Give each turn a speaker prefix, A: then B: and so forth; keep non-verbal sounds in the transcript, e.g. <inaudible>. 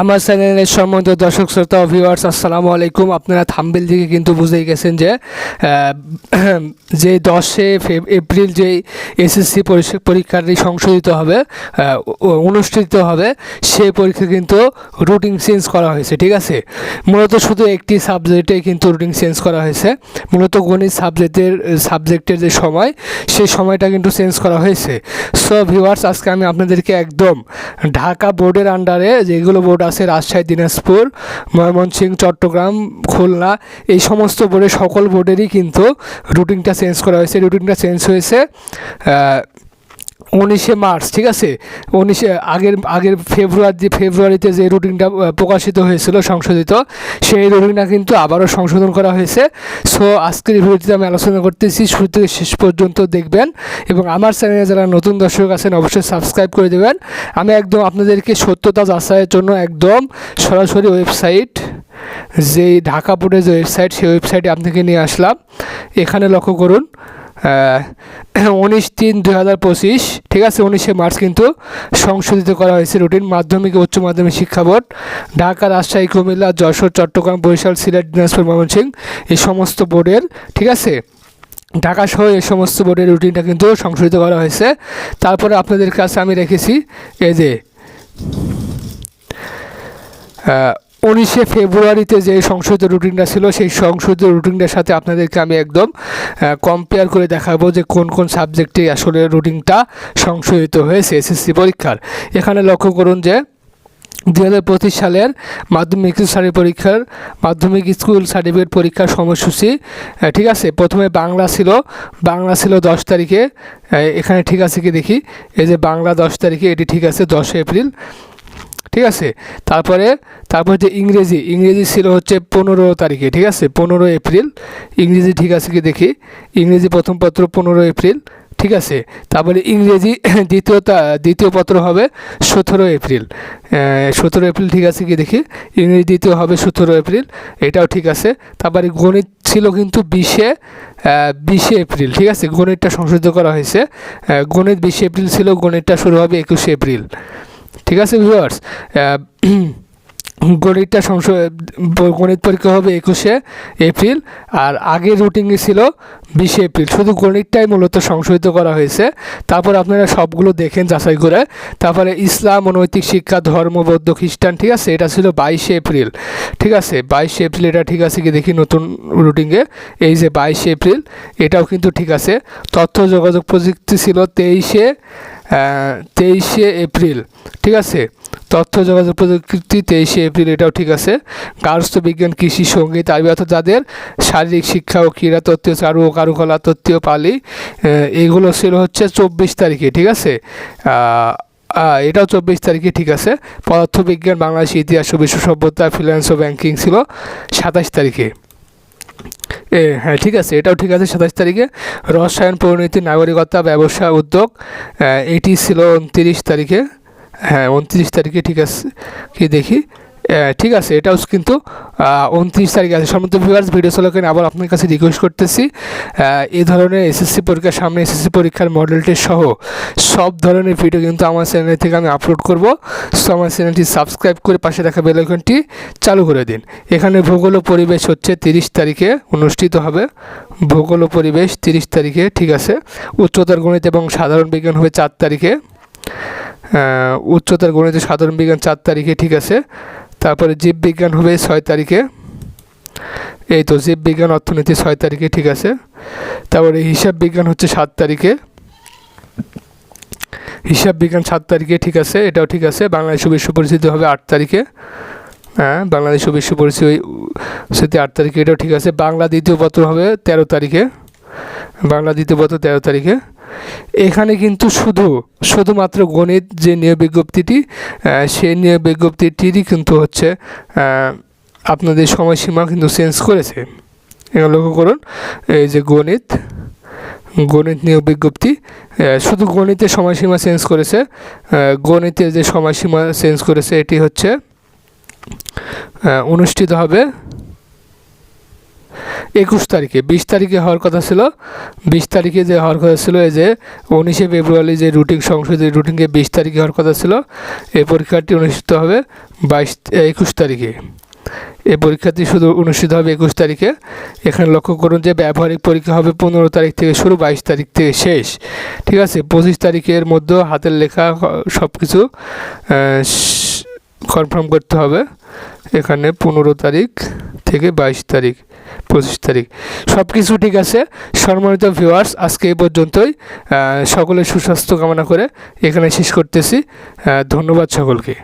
A: আমার চ্যানেলের সম্বন্ধে দর্শক, শ্রোতা ভিউয়ার্স আসসালামু আলাইকুম। আপনারা থাম্বেল থেকে কিন্তু বুঝেই গেছেন যে যে দশে এপ্রিল যে এসএসসি পরীক্ষাটি সংশোধিত হবে অনুষ্ঠিত হবে সেই পরীক্ষা কিন্তু রুটিন চেঞ্জ করা হয়েছে, ঠিক আছে? মূলত শুধু একটি সাবজেক্টে কিন্তু রুটিন চেঞ্জ করা হয়েছে। মূলত গণিত সাবজেক্টের সাবজেক্টের যে সময় সেই সময়টা কিন্তু চেঞ্জ করা হয়েছে। সো ভিউয়ার্স আজকে আমি আপনাদেরকে একদম ঢাকা বোর্ডের আন্ডারে যেগুলো বোর্ড আছে রাজশাহী, দিনাজপুর, ময়মনসিংহ, চট্টগ্রাম, খুলনা, এই সমস্ত বোর্ডের সকল বোর্ডেরই কিন্তু রুটিনটা চেঞ্জ করা হয়েছে। রুটিনটা চেঞ্জ হয়েছে উনিশে মার্চ, ঠিক আছে? উনিশে আগের আগের ফেব্রুয়ারি ফেব্রুয়ারিতে যে রুটিনটা প্রকাশিত হয়েছিল, সংশোধিত, সেই রুটিনটা কিন্তু আবারও সংশোধন করা হয়েছে। সো আজকের ভিডিওটিতে আমি আলোচনা করতেছি শুরু থেকে শেষ পর্যন্ত দেখবেন এবং আমার চ্যানেলে যারা নতুন দর্শক আছেন, অবশ্যই সাবস্ক্রাইব করে দেবেন। আমি একদম আপনাদেরকে সত্যতা যাচাইয়ের জন্য একদম সরাসরি ওয়েবসাইট যেই ঢাকা বোর্ডের যে ওয়েবসাইট সেই ওয়েবসাইটে আপনাকে নিয়ে আসলাম। এখানে লক্ষ্য করুন <clears throat> উনিশ তিন দুই হাজার পঁচিশ, ঠিক আছে, উনিশে মার্চ কিন্তু সংশোধিত করা হয়েছে রুটিন মাধ্যমিক উচ্চ মাধ্যমিক শিক্ষা বোর্ড। ঢাকা, রাজশাহী, কুমিল্লা, যশোর, চট্টগ্রাম, বরিশাল, সিলেট, দিনাজপুর ময়মনসিংহ এই সমস্ত বোর্ডের, ঠিক আছে? ঢাকা সহ এই সমস্ত বোর্ডের রুটিনটা কিন্তু সংশোধিত করা হয়েছে। তারপরে আপনাদের কাছে আমি রেখেছি, এই যে উনিশে ফেব্রুয়ারিতে যে সংশোধিত রুটিনটা ছিল, সেই সংশোধিত রুটিনটার সাথে আপনাদেরকে আমি একদম কম্পেয়ার করে দেখাবো যে কোন কোন সাবজেক্টে আসলে রুটিনটা সংশোধিত হয়েছে এসএসসি পরীক্ষার। এখানে লক্ষ্য করুন যে দু হাজার পঁচিশ সালের মাধ্যমিক সারি পরীক্ষার, মাধ্যমিক স্কুল সার্টিফিকেট পরীক্ষার সময়সূচি ঠিক আছে? প্রথমে বাংলা ছিল বাংলা ছিল দশ তারিখে এখানে ঠিক আছে কি দেখি? এই যে বাংলা দশ তারিখে, এটি ঠিক আছে দশ এপ্রিল। ঠিক আছে? তারপরে, তারপর যে ইংরেজি ইংরেজি ছিল হচ্ছে পনেরো তারিখে, ঠিক আছে? পনেরো এপ্রিল। ইংরেজি ঠিক আছে কি দেখি? ইংরেজি প্রথম পত্র পনেরো এপ্রিল, ঠিক আছে? তারপরে ইংরেজি <clears throat> দ্বিতীয় দ্বিতীয় পত্র হবে সতেরো এপ্রিল। সতেরো এপ্রিল ঠিক আছে কি দেখি? ইংরেজি দ্বিতীয় হবে সতেরো এপ্রিল, এটাও ঠিক আছে। তারপরে গণিত ছিল কিন্তু বিশে বিশে এপ্রিল, ঠিক আছে? গণিতটা সংশোধিত করা হয়েছে। গণিত বিশে এপ্রিল ছিল, গণিতটা শুরু হবে একুশে এপ্রিল। ঠিক আছে ভিউয়ার্স <clears throat> গণিতটা সংশো ব- গণিত পরীক্ষা হবে একুশে এপ্রিল, আর আগের রুটিনে ছিল বিশে এপ্রিল। শুধু গণিতটাই মূলত সংশোধিত করা হয়েছে। তারপর আপনারা সবগুলো দেখেন যাচাই করে। তারপরে ইসলাম ও নৈতিক শিক্ষা, ধর্ম, বৌদ্ধ, খ্রিস্টান, ঠিক আছে? এটা ছিল বাইশে এপ্রিল। ঠিক আছে? বাইশে এপ্রিল এটা ঠিক আছে কি দেখি নতুন রুটিনে এই যে বাইশে এপ্রিল, এটাও কিন্তু ঠিক আছে। তথ্য যোগাযোগ প্রযুক্তি ছিল তেইশে তেইশে এপ্রিল, ঠিক আছে? তথ্য যোগাযোগ প্রযুক্তি তেইশে এপ্রিল, এটাও ঠিক আছে। গার্হস্থ্য বিজ্ঞান, কৃষি, সংগীত আরবি অর্থাৎ যাদের শারীরিক শিক্ষা ও ক্রীড়া তথ্য চারু ও কারুকলা তথ্য পালি এগুলো ছিল হচ্ছে চব্বিশ তারিখে, ঠিক আছে? এটাও চব্বিশ তারিখে ঠিক আছে। পদার্থবিজ্ঞান, বাংলাদেশ ইতিহাস ও বিশ্ব সভ্যতা, ফিনান্স ও ব্যাংকিং ছিল সাতাশ তারিখে। এ হ্যাঁ ঠিক আছে, এটাও ঠিক আছে, সাতাশ তারিখে। রসায়ন, পরিণতি, নাগরিকতা, ব্যবসা, উদ্যোগ এটি ছিল উনত্রিশ তারিখে। হ্যাঁ উনত্রিশ তারিখে, ঠিক আছে, কি দেখি। ঠিক আছে, এটাও কিন্তু উনত্রিশ তারিখে আছে। সমস্ত ভিউয়ার্স ভিডিও চলাকালীন আবার আপনার কাছে রিকোয়েস্ট করতেছি এই ধরনের এসএসসি পরীক্ষার সামনে এসএসসি পরীক্ষার মডেলটি সহ সব ধরনের ভিডিও কিন্তু আমার চ্যানেল থেকে আমি আপলোড করব। সো আমার চ্যানেলটি সাবস্ক্রাইব করে পাশে রাখা বেলাইকনটি চালু করে দিন। এখানে ভূগোল পরিবেশ হচ্ছে তিরিশ তারিখে অনুষ্ঠিত হবে। ভূগোল পরিবেশ তিরিশ তারিখে, ঠিক আছে। উচ্চতর গণিত এবং সাধারণ বিজ্ঞান হবে চার তারিখে। উচ্চতর গণিত সাধারণ বিজ্ঞান চার তারিখে, ঠিক আছে। তারপরে জীববিজ্ঞান হবে ছয় তারিখে। এই তো জীববিজ্ঞান অর্থনীতি ছয় তারিখে, ঠিক আছে। তারপরে হিসাব বিজ্ঞান হচ্ছে সাত তারিখে। হিসাব বিজ্ঞান সাত তারিখে, ঠিক আছে, এটাও ঠিক আছে। বাংলাদেশ বিশ্ব পরিচিতি হবে আট তারিখে। হ্যাঁ বাংলাদেশ বিশ্ব পরিচিতি আট তারিখে, এটাও ঠিক আছে। বাংলা দ্বিতীয় পত্র হবে তেরো তারিখে। বাংলা দ্বিতীয় পত্র তেরো তারিখে। এখানে কিন্তু শুধু, শুধুমাত্র গণিত যে নিয়োগ বিজ্ঞপ্তিটি সেই নিয়োগ বিজ্ঞপ্তিটিরই কিন্তু হচ্ছে আপনাদের সময়সীমা কিন্তু চেঞ্জ করেছে। এখানে লক্ষ্য করুন, এই যে গণিত গণিত নিয়োগ বিজ্ঞপ্তি শুধু গণিতের সময়সীমা চেঞ্জ করেছে গণিতের যে সময়সীমা চেঞ্জ করেছে, এটি হচ্ছে অনুষ্ঠিত হবে একুশ তারিখে, বিশ তারিখে হওয়ার কথা ছিল। বিশ তারিখে যে হওয়ার কথা ছিল, এই যে উনিশে ফেব্রুয়ারি যে রুটিন সংসদের রুটিনকে বিশ তারিখে হওয়ার কথা ছিল, এই পরীক্ষাটি অনুষ্ঠিত হবে বাইশ একুশ তারিখে। এই পরীক্ষাটি শুধু অনুষ্ঠিত হবে একুশ তারিখে। এখানে লক্ষ্য করুন যে ব্যবহারিক পরীক্ষা হবে পনেরো তারিখ থেকে শুরু, বাইশ তারিখ থেকে শেষ। ঠিক আছে? পঁচিশ তারিখের মধ্যে হাতের লেখা সব কিছু কনফার্ম করতে হবে। এখানে পনেরো তারিখ থেকে বাইশ তারিখ, পঁচিশ তারিখ। সব কিছু ঠিক আছে। সম্মানিত ভিউয়ার্স আজকে এই পর্যন্তই। সকলের সুস্বাস্থ্য কামনা করে এখানে শেষ করতেছি। ধন্যবাদ সকলকে।